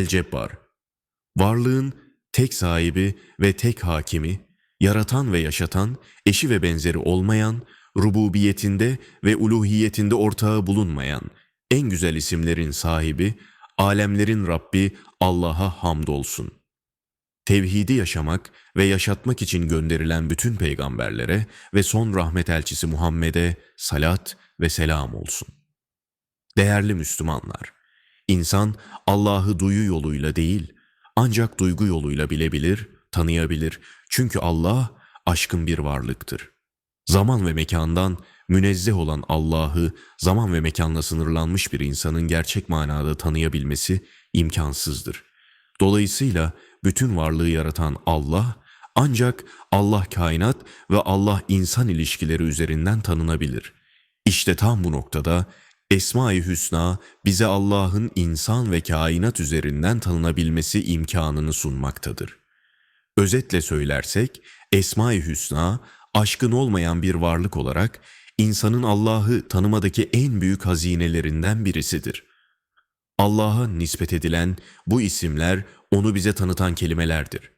El-Cebbar, varlığın tek sahibi ve tek hakimi, yaratan ve yaşatan, eşi ve benzeri olmayan, rububiyetinde ve uluhiyetinde ortağı bulunmayan, en güzel isimlerin sahibi, alemlerin Rabbi Allah'a hamdolsun. Tevhidi yaşamak ve yaşatmak için gönderilen bütün peygamberlere ve son rahmet elçisi Muhammed'e salat ve selam olsun. Değerli Müslümanlar, insan Allah'ı duyu yoluyla değil, ancak duygu yoluyla bilebilir, tanıyabilir. Çünkü Allah aşkın bir varlıktır. Zaman ve mekandan münezzeh olan Allah'ı zaman ve mekanla sınırlanmış bir insanın gerçek manada tanıyabilmesi imkansızdır. Dolayısıyla bütün varlığı yaratan Allah ancak Allah kainat ve Allah insan ilişkileri üzerinden tanınabilir. İşte tam bu noktada Esma-i Hüsna bize Allah'ın insan ve kainat üzerinden tanınabilmesi imkanını sunmaktadır. Özetle söylersek Esma-i Hüsna aşkın olmayan bir varlık olarak insanın Allah'ı tanımadaki en büyük hazinelerinden birisidir. Allah'a nispet edilen bu isimler onu bize tanıtan kelimelerdir.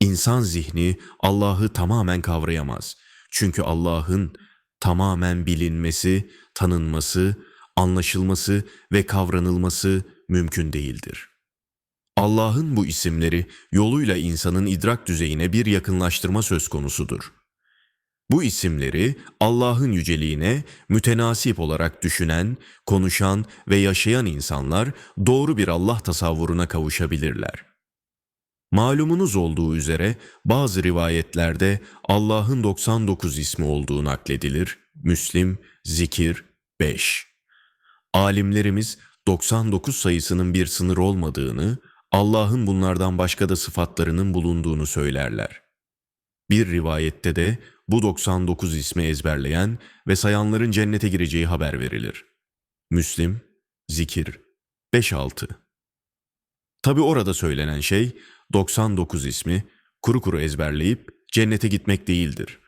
İnsan zihni Allah'ı tamamen kavrayamaz. Çünkü Allah'ın tamamen bilinmesi, tanınması, anlaşılması ve kavranılması mümkün değildir. Allah'ın bu isimleri yoluyla insanın idrak düzeyine bir yakınlaştırma söz konusudur. Bu isimleri Allah'ın yüceliğine mütenasip olarak düşünen, konuşan ve yaşayan insanlar doğru bir Allah tasavvuruna kavuşabilirler. Malumunuz olduğu üzere bazı rivayetlerde Allah'ın 99 ismi olduğu nakledilir. Müslim, Zikir 5. Alimlerimiz 99 sayısının bir sınır olmadığını, Allah'ın bunlardan başka da sıfatlarının bulunduğunu söylerler. Bir rivayette de bu 99 ismi ezberleyen ve sayanların cennete gireceği haber verilir. Müslim, Zikir 5-6 Tabi orada söylenen şey 99 ismi kuru kuru ezberleyip cennete gitmek değildir.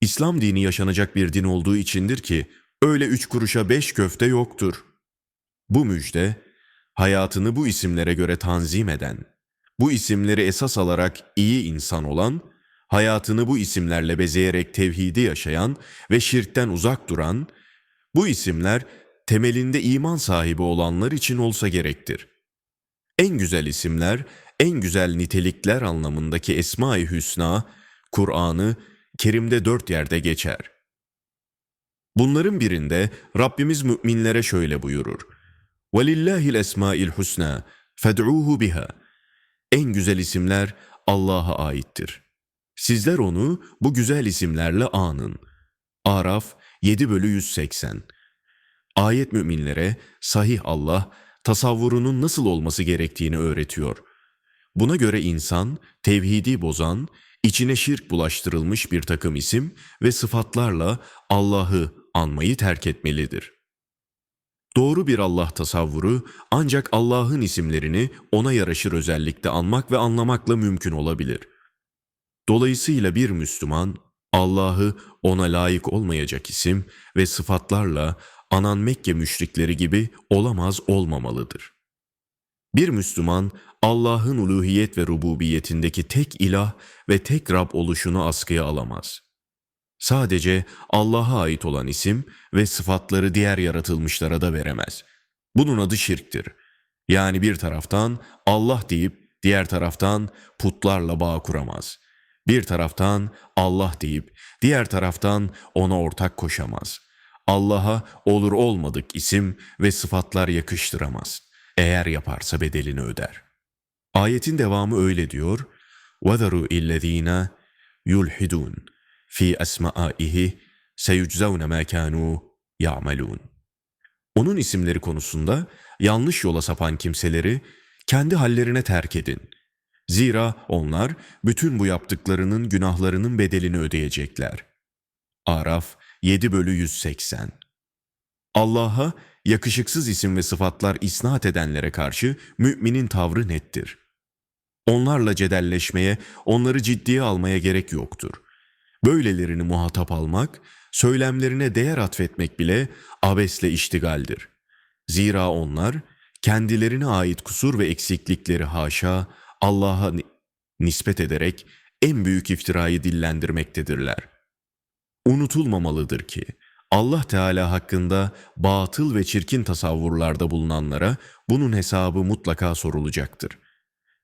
İslam dini yaşanacak bir din olduğu içindir ki öyle üç kuruşa beş köfte yoktur. Bu müjde hayatını bu isimlere göre tanzim eden, bu isimleri esas alarak iyi insan olan, hayatını bu isimlerle bezeyerek tevhidi yaşayan ve şirkten uzak duran, bu isimler temelinde iman sahibi olanlar için olsa gerektir. En güzel isimler, en güzel nitelikler anlamındaki Esma-i Hüsna, Kur'an'ı Kerim'de dört yerde geçer. Bunların birinde Rabbimiz müminlere şöyle buyurur. وَلِلَّهِ الْاَسْمَاءِ الْحُسْنَى فَدْعُوهُ biha. En güzel isimler Allah'a aittir. Sizler onu bu güzel isimlerle anın. Araf 7 bölü 180 Ayet müminlere sahih Allah tasavvurunun nasıl olması gerektiğini öğretiyor. Buna göre insan tevhidi bozan, içine şirk bulaştırılmış bir takım isim ve sıfatlarla Allah'ı anmayı terk etmelidir. Doğru bir Allah tasavvuru ancak Allah'ın isimlerini ona yaraşır özellikle anmak ve anlamakla mümkün olabilir. Dolayısıyla bir Müslüman Allah'ı ona layık olmayacak isim ve sıfatlarla anan Mekke müşrikleri gibi olamaz olmamalıdır. Bir Müslüman Allah'ın uluhiyet ve rububiyetindeki tek ilah ve tek Rab oluşunu askıya alamaz. Sadece Allah'a ait olan isim ve sıfatları diğer yaratılmışlara da veremez. Bunun adı şirktir. Yani bir taraftan Allah deyip diğer taraftan putlarla bağ kuramaz. Bir taraftan Allah deyip diğer taraftan ona ortak koşamaz. Allah'a olur olmadık isim ve sıfatlar yakıştıramaz. Eğer yaparsa bedelini öder. Ayetin devamı öyle diyor. وَذَرُوا اِلَّذ۪ينَ يُلْحِدُونَ fi esmaihi seyuczavne ma kanu ya'malun. Onun isimleri konusunda yanlış yola sapan kimseleri kendi hallerine terk edin. Zira onlar bütün bu yaptıklarının günahlarının bedelini ödeyecekler. Araf 7 bölü 180 Allah'a yakışıksız isim ve sıfatlar isnat edenlere karşı müminin tavrı nettir. Onlarla cedelleşmeye, onları ciddiye almaya gerek yoktur. Böylelerini muhatap almak, söylemlerine değer atfetmek bile abesle iştigaldir. Zira onlar kendilerine ait kusur ve eksiklikleri haşa Allah'a ni- nispet ederek en büyük iftirayı dillendirmektedirler. Unutulmamalıdır ki Allah Teala hakkında batıl ve çirkin tasavvurlarda bulunanlara bunun hesabı mutlaka sorulacaktır.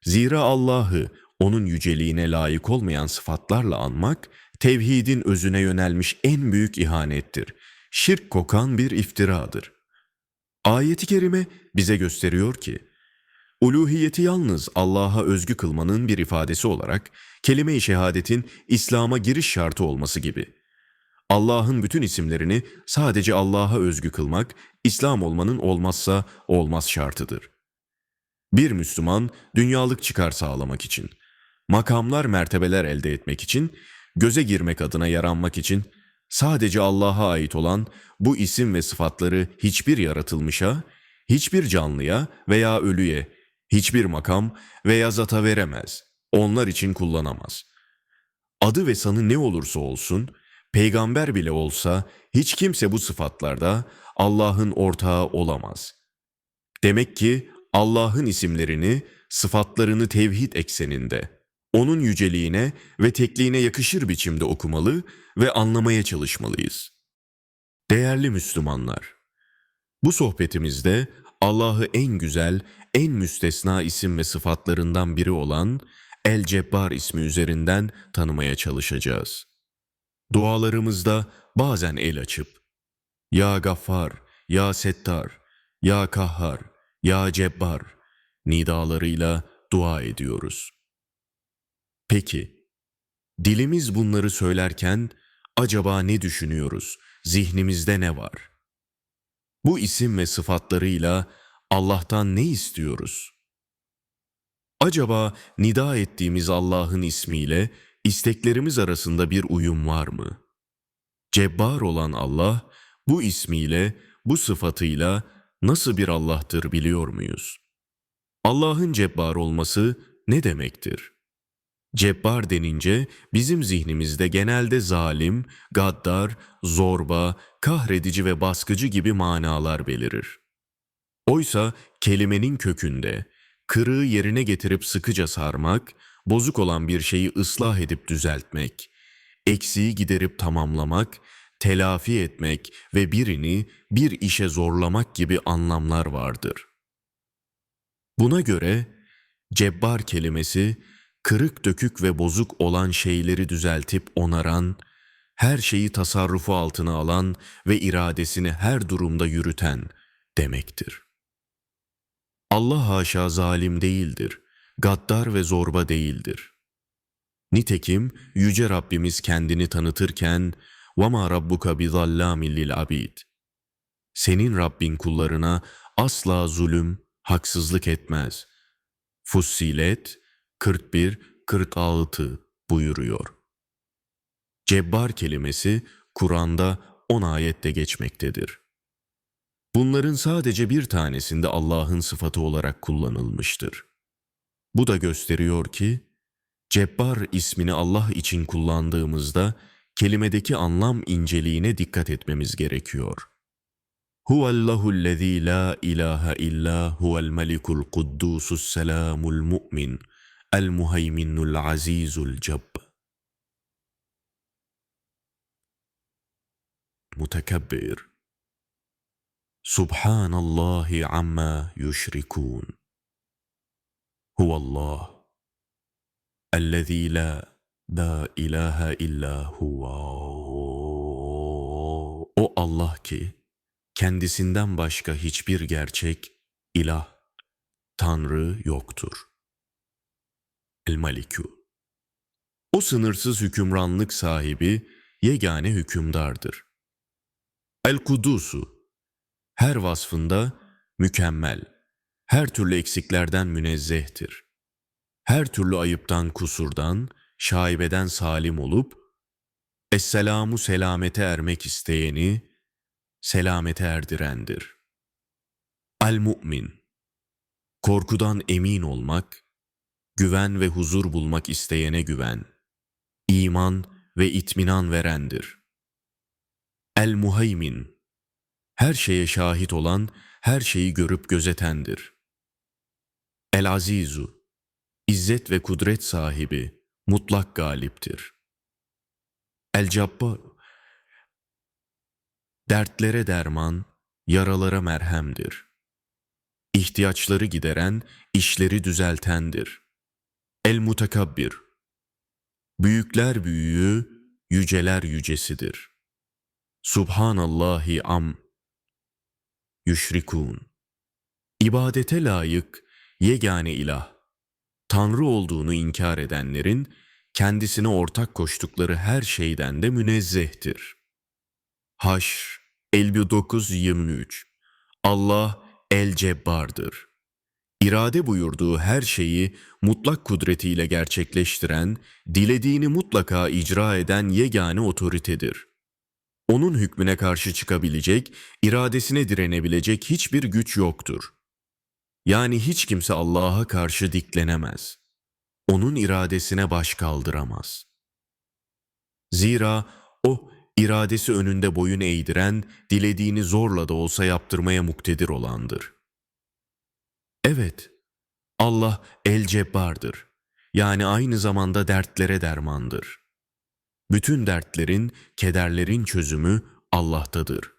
Zira Allah'ı onun yüceliğine layık olmayan sıfatlarla anmak, tevhidin özüne yönelmiş en büyük ihanettir. Şirk kokan bir iftiradır. Ayeti kerime bize gösteriyor ki, uluhiyeti yalnız Allah'a özgü kılmanın bir ifadesi olarak, kelime-i şehadetin İslam'a giriş şartı olması gibi. Allah'ın bütün isimlerini sadece Allah'a özgü kılmak, İslam olmanın olmazsa olmaz şartıdır. Bir Müslüman dünyalık çıkar sağlamak için, makamlar mertebeler elde etmek için, göze girmek adına yaranmak için sadece Allah'a ait olan bu isim ve sıfatları hiçbir yaratılmışa, hiçbir canlıya veya ölüye, hiçbir makam veya zata veremez. Onlar için kullanamaz. Adı ve sanı ne olursa olsun, peygamber bile olsa hiç kimse bu sıfatlarda Allah'ın ortağı olamaz. Demek ki Allah'ın isimlerini, sıfatlarını tevhid ekseninde, onun yüceliğine ve tekliğine yakışır biçimde okumalı ve anlamaya çalışmalıyız. Değerli Müslümanlar, bu sohbetimizde Allah'ı en güzel, en müstesna isim ve sıfatlarından biri olan El Cebbar ismi üzerinden tanımaya çalışacağız. Dualarımızda bazen el açıp Ya Gaffar, Ya Settar, Ya Kahhar, Ya Cebbar nidalarıyla dua ediyoruz. Peki, dilimiz bunları söylerken acaba ne düşünüyoruz? Zihnimizde ne var? Bu isim ve sıfatlarıyla Allah'tan ne istiyoruz? Acaba nida ettiğimiz Allah'ın ismiyle isteklerimiz arasında bir uyum var mı? Cebbar olan Allah bu ismiyle, bu sıfatıyla nasıl bir Allah'tır biliyor muyuz? Allah'ın cebbar olması ne demektir? Cebbar denince bizim zihnimizde genelde zalim, gaddar, zorba, kahredici ve baskıcı gibi manalar belirir. Oysa kelimenin kökünde kırığı yerine getirip sıkıca sarmak, bozuk olan bir şeyi ıslah edip düzeltmek, eksiği giderip tamamlamak, telafi etmek ve birini bir işe zorlamak gibi anlamlar vardır. Buna göre cebbar kelimesi kırık dökük ve bozuk olan şeyleri düzeltip onaran, her şeyi tasarrufu altına alan ve iradesini her durumda yürüten demektir. Allah haşa zalim değildir, gaddar ve zorba değildir. Nitekim Yüce Rabbimiz kendini tanıtırken وَمَا رَبُّكَ بِظَلَّامٍ لِلْعَبِيدِ Senin Rabbin kullarına asla zulüm, haksızlık etmez. Fussilet 41-46 buyuruyor. Cebbar kelimesi Kur'an'da 10 ayette geçmektedir. Bunların sadece bir tanesinde Allah'ın sıfatı olarak kullanılmıştır. Bu da gösteriyor ki, Cebbar ismini Allah için kullandığımızda kelimedeki anlam inceliğine dikkat etmemiz gerekiyor. Huvallahu lezî la ilahe illa huvel melikul kuddusus selamul mu'min el muheyminul azizul cebb. Mutekebbir. Subhanallahi amma yüşrikûn. Huvallah. Ellezî la, la ilahe illa huva. O Allah ki, kendisinden başka hiçbir gerçek, ilah, tanrı yoktur. El-Malikü O sınırsız hükümranlık sahibi, yegane hükümdardır. El-Kudusu her vasfında mükemmel, her türlü eksiklerden münezzehtir. Her türlü ayıptan, kusurdan, şaibeden salim olup, Esselamu selamete ermek isteyeni, selamete erdirendir. Al-Mu'min Korkudan emin olmak, güven ve huzur bulmak isteyene güven, iman ve itminan verendir. El-Muhaymin her şeye şahit olan, her şeyi görüp gözetendir. El-Azizu, İzzet ve kudret sahibi, mutlak galiptir. El-Cabbar, dertlere derman, yaralara merhemdir. İhtiyaçları gideren, işleri düzeltendir. El-Mutakabbir, büyükler büyüğü, yüceler yücesidir. Subhanallahi am, yüşrikûn. İbadete layık, yegane ilah, Tanrı olduğunu inkar edenlerin, kendisine ortak koştukları her şeyden de münezzehtir. Haşr 59-23 Allah el-cebbardır. İrade buyurduğu her şeyi mutlak kudretiyle gerçekleştiren, dilediğini mutlaka icra eden yegane otoritedir. Onun hükmüne karşı çıkabilecek, iradesine direnebilecek hiçbir güç yoktur. Yani hiç kimse Allah'a karşı diklenemez. Onun iradesine baş kaldıramaz. Zira o iradesi önünde boyun eğdiren, dilediğini zorla da olsa yaptırmaya muktedir olandır. Evet, Allah el-cebbardır. Yani aynı zamanda dertlere dermandır. Bütün dertlerin, kederlerin çözümü Allah'tadır.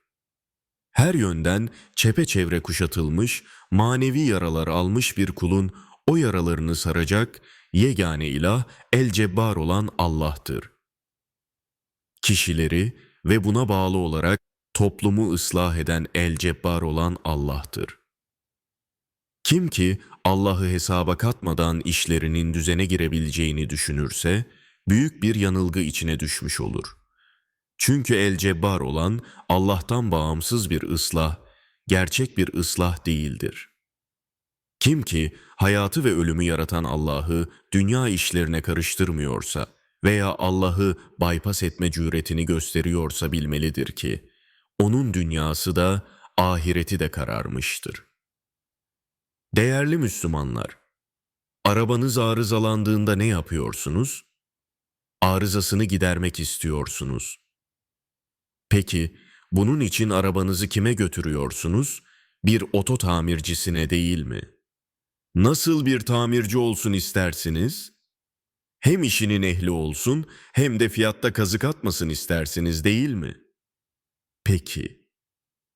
Her yönden çepeçevre kuşatılmış, manevi yaralar almış bir kulun o yaralarını saracak yegane ilah el-cebbar olan Allah'tır. Kişileri ve buna bağlı olarak toplumu ıslah eden el-cebbar olan Allah'tır. Kim ki Allah'ı hesaba katmadan işlerinin düzene girebileceğini düşünürse, büyük bir yanılgı içine düşmüş olur. Çünkü el-cebbar olan Allah'tan bağımsız bir ıslah, gerçek bir ıslah değildir. Kim ki hayatı ve ölümü yaratan Allah'ı dünya işlerine karıştırmıyorsa veya Allah'ı bypass etme cüretini gösteriyorsa bilmelidir ki, onun dünyası da ahireti de kararmıştır. Değerli Müslümanlar, arabanız arızalandığında ne yapıyorsunuz? Arızasını gidermek istiyorsunuz. Peki, bunun için arabanızı kime götürüyorsunuz? Bir oto tamircisine değil mi? Nasıl bir tamirci olsun istersiniz? Hem işinin ehli olsun hem de fiyatta kazık atmasın istersiniz değil mi? Peki,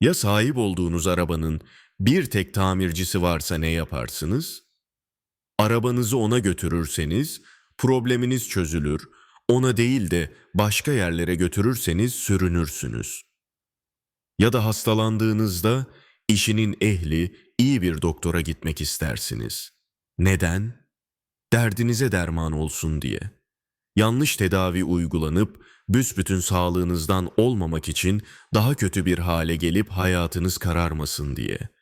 ya sahip olduğunuz arabanın bir tek tamircisi varsa ne yaparsınız? Arabanızı ona götürürseniz probleminiz çözülür, ona değil de başka yerlere götürürseniz sürünürsünüz. Ya da hastalandığınızda işinin ehli iyi bir doktora gitmek istersiniz. Neden? Derdinize derman olsun diye. Yanlış tedavi uygulanıp büsbütün sağlığınızdan olmamak için daha kötü bir hale gelip hayatınız kararmasın diye.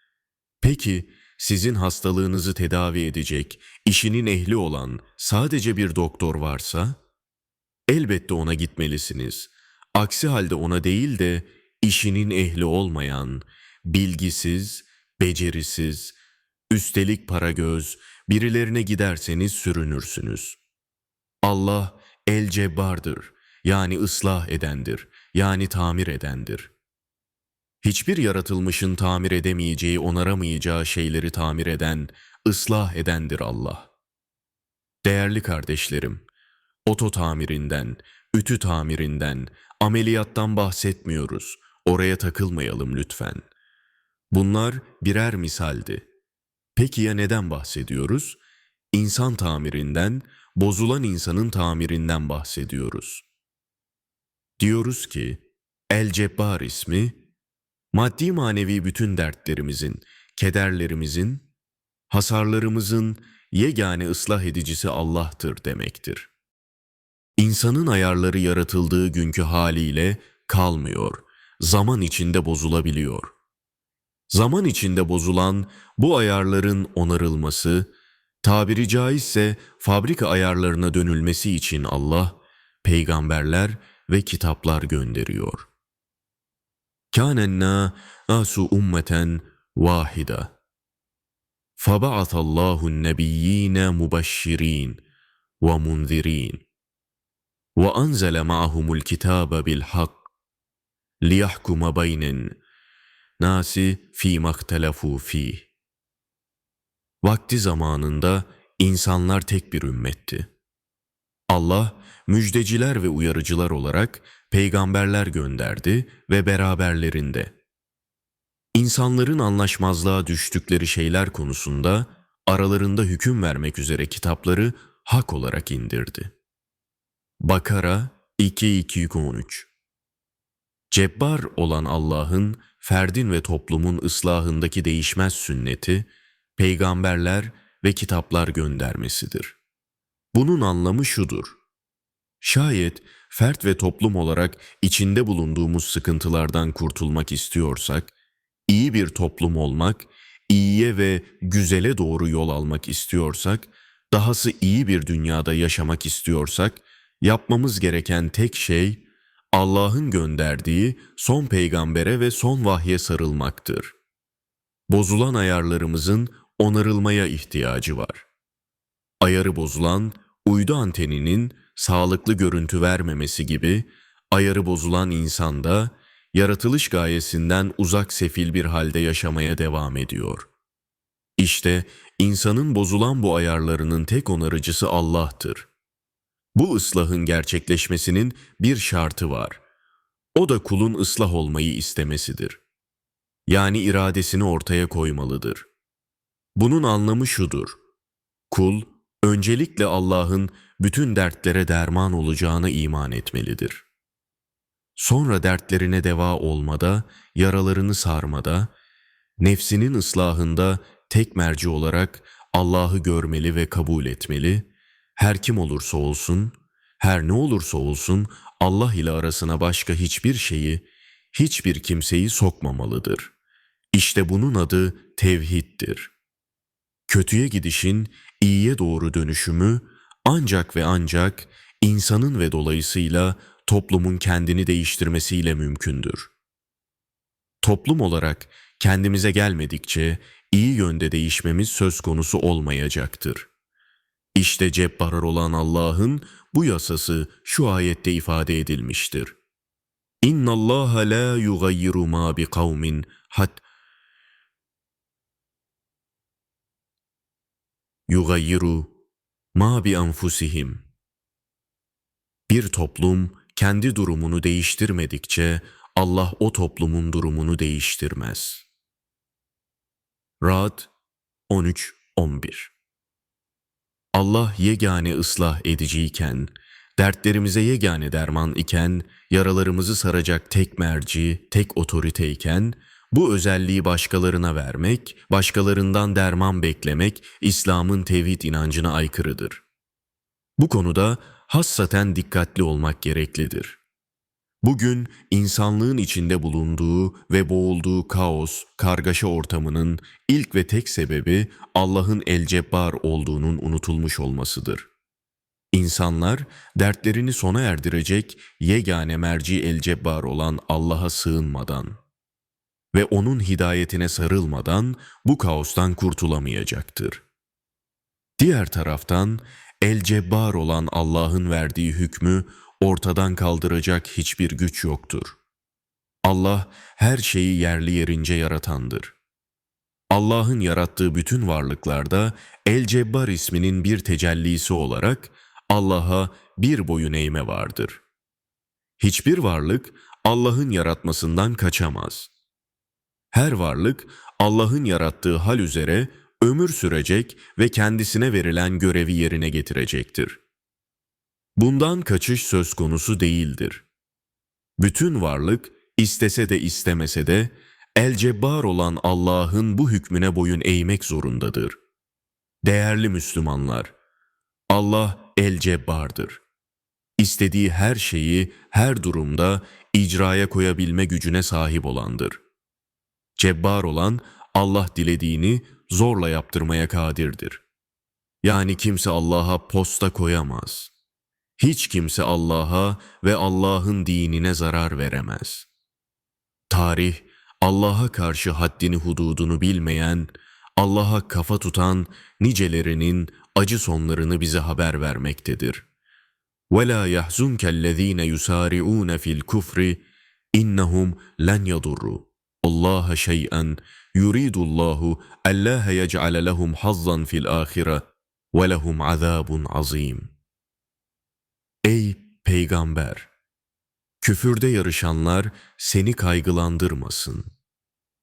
Peki sizin hastalığınızı tedavi edecek, işinin ehli olan sadece bir doktor varsa? Elbette ona gitmelisiniz. Aksi halde ona değil de işinin ehli olmayan, bilgisiz, becerisiz, üstelik para göz, birilerine giderseniz sürünürsünüz. Allah el cebbardır, yani ıslah edendir, yani tamir edendir. Hiçbir yaratılmışın tamir edemeyeceği, onaramayacağı şeyleri tamir eden, ıslah edendir Allah. Değerli kardeşlerim, oto tamirinden, ütü tamirinden, ameliyattan bahsetmiyoruz. Oraya takılmayalım lütfen. Bunlar birer misaldi. Peki ya neden bahsediyoruz? İnsan tamirinden, bozulan insanın tamirinden bahsediyoruz. Diyoruz ki, El Cebbar ismi, maddi manevi bütün dertlerimizin, kederlerimizin, hasarlarımızın yegane ıslah edicisi Allah'tır demektir. İnsanın ayarları yaratıldığı günkü haliyle kalmıyor, zaman içinde bozulabiliyor. Zaman içinde bozulan bu ayarların onarılması, tabiri caizse fabrika ayarlarına dönülmesi için Allah, peygamberler ve kitaplar gönderiyor. Kânennâ asu ummeten vahida. Faba'atallahu النَّبِيِّينَ مُبَشِّرِينَ وَمُنذِرِينَ وأنزل معهم الكتاب بالحق ليحكم بين nasi fi mahtelafu fih. Vakti zamanında insanlar tek bir ümmetti. Allah müjdeciler ve uyarıcılar olarak peygamberler gönderdi ve beraberlerinde. İnsanların anlaşmazlığa düştükleri şeyler konusunda aralarında hüküm vermek üzere kitapları hak olarak indirdi. Bakara 2-213 Cebbar olan Allah'ın ferdin ve toplumun ıslahındaki değişmez sünneti, peygamberler ve kitaplar göndermesidir. Bunun anlamı şudur. Şayet fert ve toplum olarak içinde bulunduğumuz sıkıntılardan kurtulmak istiyorsak, iyi bir toplum olmak, iyiye ve güzele doğru yol almak istiyorsak, dahası iyi bir dünyada yaşamak istiyorsak, yapmamız gereken tek şey Allah'ın gönderdiği son peygambere ve son vahye sarılmaktır. Bozulan ayarlarımızın onarılmaya ihtiyacı var. Ayarı bozulan uydu anteninin sağlıklı görüntü vermemesi gibi ayarı bozulan insanda yaratılış gayesinden uzak sefil bir halde yaşamaya devam ediyor. İşte insanın bozulan bu ayarlarının tek onarıcısı Allah'tır. Bu ıslahın gerçekleşmesinin bir şartı var. O da kulun ıslah olmayı istemesidir. Yani iradesini ortaya koymalıdır. Bunun anlamı şudur. Kul, öncelikle Allah'ın bütün dertlere derman olacağına iman etmelidir. Sonra dertlerine deva olmada, yaralarını sarmada, nefsinin ıslahında tek merci olarak Allah'ı görmeli ve kabul etmeli, her kim olursa olsun, her ne olursa olsun Allah ile arasına başka hiçbir şeyi, hiçbir kimseyi sokmamalıdır. İşte bunun adı tevhiddir. Kötüye gidişin iyiye doğru dönüşümü ancak ve ancak insanın ve dolayısıyla toplumun kendini değiştirmesiyle mümkündür. Toplum olarak kendimize gelmedikçe iyi yönde değişmemiz söz konusu olmayacaktır. İşte cebbarar olan Allah'ın bu yasası şu ayette ifade edilmiştir. İnna Allah la yugayyiru ma bi kavmin hat ma bi anfusihim. Bir toplum kendi durumunu değiştirmedikçe Allah o toplumun durumunu değiştirmez. Rad 13-11 Allah yegane ıslah ediciyken, dertlerimize yegane derman iken, yaralarımızı saracak tek merci, tek otoriteyken, bu özelliği başkalarına vermek, başkalarından derman beklemek İslam'ın tevhid inancına aykırıdır. Bu konuda hassaten dikkatli olmak gereklidir. Bugün insanlığın içinde bulunduğu ve boğulduğu kaos, kargaşa ortamının ilk ve tek sebebi Allah'ın elcebbar olduğunun unutulmuş olmasıdır. İnsanlar dertlerini sona erdirecek yegane merci elcebbar olan Allah'a sığınmadan ve onun hidayetine sarılmadan bu kaostan kurtulamayacaktır. Diğer taraftan el olan Allah'ın verdiği hükmü ortadan kaldıracak hiçbir güç yoktur. Allah her şeyi yerli yerince yaratandır. Allah'ın yarattığı bütün varlıklarda El Cebbar isminin bir tecellisi olarak Allah'a bir boyun eğme vardır. Hiçbir varlık Allah'ın yaratmasından kaçamaz. Her varlık Allah'ın yarattığı hal üzere ömür sürecek ve kendisine verilen görevi yerine getirecektir. Bundan kaçış söz konusu değildir. Bütün varlık istese de istemese de el olan Allah'ın bu hükmüne boyun eğmek zorundadır. Değerli Müslümanlar, Allah el-Cebbar'dır. İstediği her şeyi her durumda icraya koyabilme gücüne sahip olandır. Cebbar olan Allah dilediğini zorla yaptırmaya kadirdir. Yani kimse Allah'a posta koyamaz. Hiç kimse Allah'a ve Allah'ın dinine zarar veremez. Tarih, Allah'a karşı haddini hududunu bilmeyen, Allah'a kafa tutan nicelerinin acı sonlarını bize haber vermektedir. وَلَا يَحْزُنْكَ الَّذ۪ينَ يُسَارِعُونَ فِي الْكُفْرِ اِنَّهُمْ لَنْ يَضُرُّوا Allah şey'en yuridullahu Allah yec'ale lehum hazzan fil ahire ve lehum azabun azim. Ey peygamber! Küfürde yarışanlar seni kaygılandırmasın.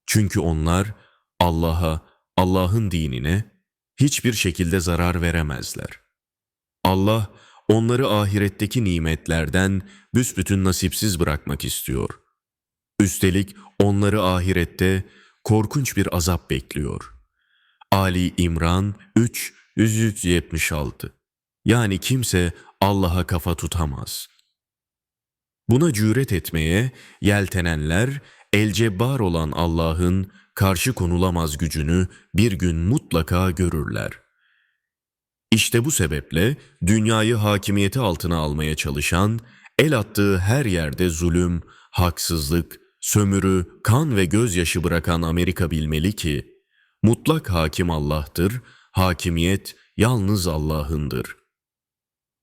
Çünkü onlar Allah'a, Allah'ın dinine hiçbir şekilde zarar veremezler. Allah onları ahiretteki nimetlerden büsbütün nasipsiz bırakmak istiyor. Üstelik onları ahirette korkunç bir azap bekliyor. Ali İmran 3 176 Yani kimse Allah'a kafa tutamaz. Buna cüret etmeye yeltenenler elcebbar olan Allah'ın karşı konulamaz gücünü bir gün mutlaka görürler. İşte bu sebeple dünyayı hakimiyeti altına almaya çalışan, el attığı her yerde zulüm, haksızlık, sömürü, kan ve gözyaşı bırakan Amerika bilmeli ki, mutlak hakim Allah'tır, hakimiyet yalnız Allah'ındır.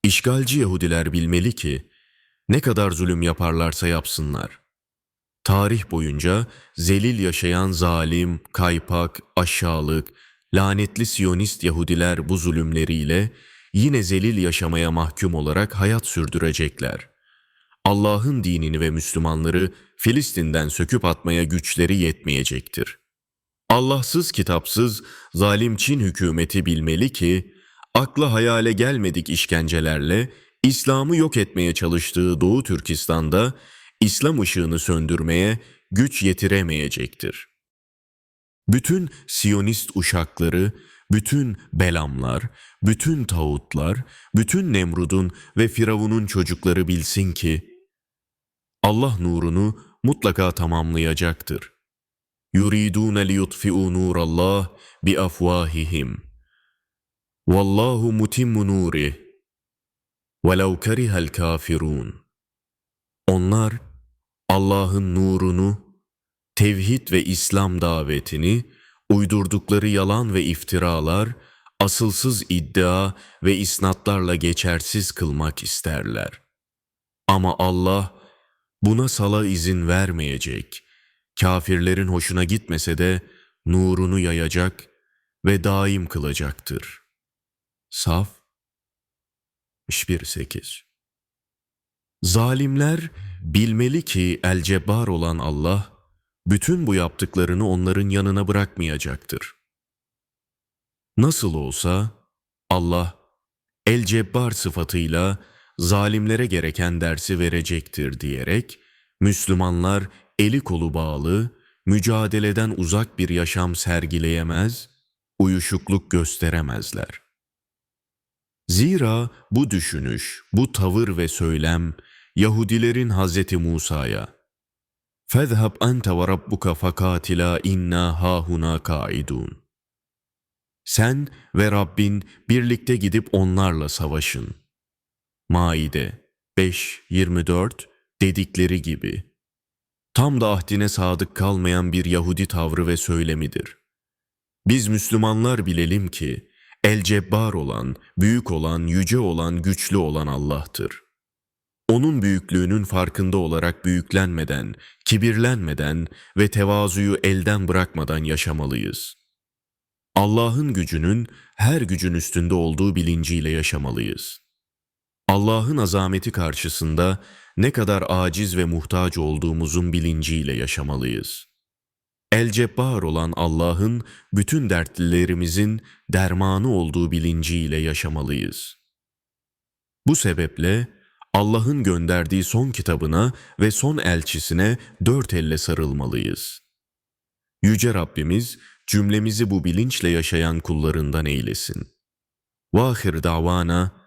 İşgalci Yahudiler bilmeli ki, ne kadar zulüm yaparlarsa yapsınlar. Tarih boyunca zelil yaşayan zalim, kaypak, aşağılık, lanetli Siyonist Yahudiler bu zulümleriyle yine zelil yaşamaya mahkum olarak hayat sürdürecekler. Allah'ın dinini ve Müslümanları Filistin'den söküp atmaya güçleri yetmeyecektir. Allahsız kitapsız zalim Çin hükümeti bilmeli ki, akla hayale gelmedik işkencelerle İslam'ı yok etmeye çalıştığı Doğu Türkistan'da İslam ışığını söndürmeye güç yetiremeyecektir. Bütün Siyonist uşakları, bütün Belamlar, bütün tağutlar, bütün Nemrud'un ve Firavun'un çocukları bilsin ki, Allah nurunu mutlaka tamamlayacaktır. Yuridun liyutfi'u nurallah bi afwahihim. Vallahu mutimmu nurih. Velev kerihel kafirun. Onlar Allah'ın nurunu, tevhid ve İslam davetini, uydurdukları yalan ve iftiralar, asılsız iddia ve isnatlarla geçersiz kılmak isterler. Ama Allah buna sala izin vermeyecek. Kafirlerin hoşuna gitmese de nurunu yayacak ve daim kılacaktır. Saf 61-8 Zalimler bilmeli ki elcebbar olan Allah, bütün bu yaptıklarını onların yanına bırakmayacaktır. Nasıl olsa Allah elcebbar sıfatıyla zalimlere gereken dersi verecektir diyerek Müslümanlar eli kolu bağlı, mücadeleden uzak bir yaşam sergileyemez, uyuşukluk gösteremezler. Zira bu düşünüş, bu tavır ve söylem Yahudilerin Hazreti Musa'ya فَذْهَبْ أَنْتَ وَرَبُّكَ فَقَاتِلَا اِنَّا هَاهُنَا قَائِدُونَ Sen ve Rabbin birlikte gidip onlarla savaşın. Maide 5-24 dedikleri gibi. Tam da ahdine sadık kalmayan bir Yahudi tavrı ve söylemidir. Biz Müslümanlar bilelim ki, el cebbar olan, büyük olan, yüce olan, güçlü olan Allah'tır. Onun büyüklüğünün farkında olarak büyüklenmeden, kibirlenmeden ve tevazuyu elden bırakmadan yaşamalıyız. Allah'ın gücünün her gücün üstünde olduğu bilinciyle yaşamalıyız. Allah'ın azameti karşısında ne kadar aciz ve muhtaç olduğumuzun bilinciyle yaşamalıyız. El cebbar olan Allah'ın bütün dertlilerimizin dermanı olduğu bilinciyle yaşamalıyız. Bu sebeple Allah'ın gönderdiği son kitabına ve son elçisine dört elle sarılmalıyız. Yüce Rabbimiz cümlemizi bu bilinçle yaşayan kullarından eylesin. Vahir davana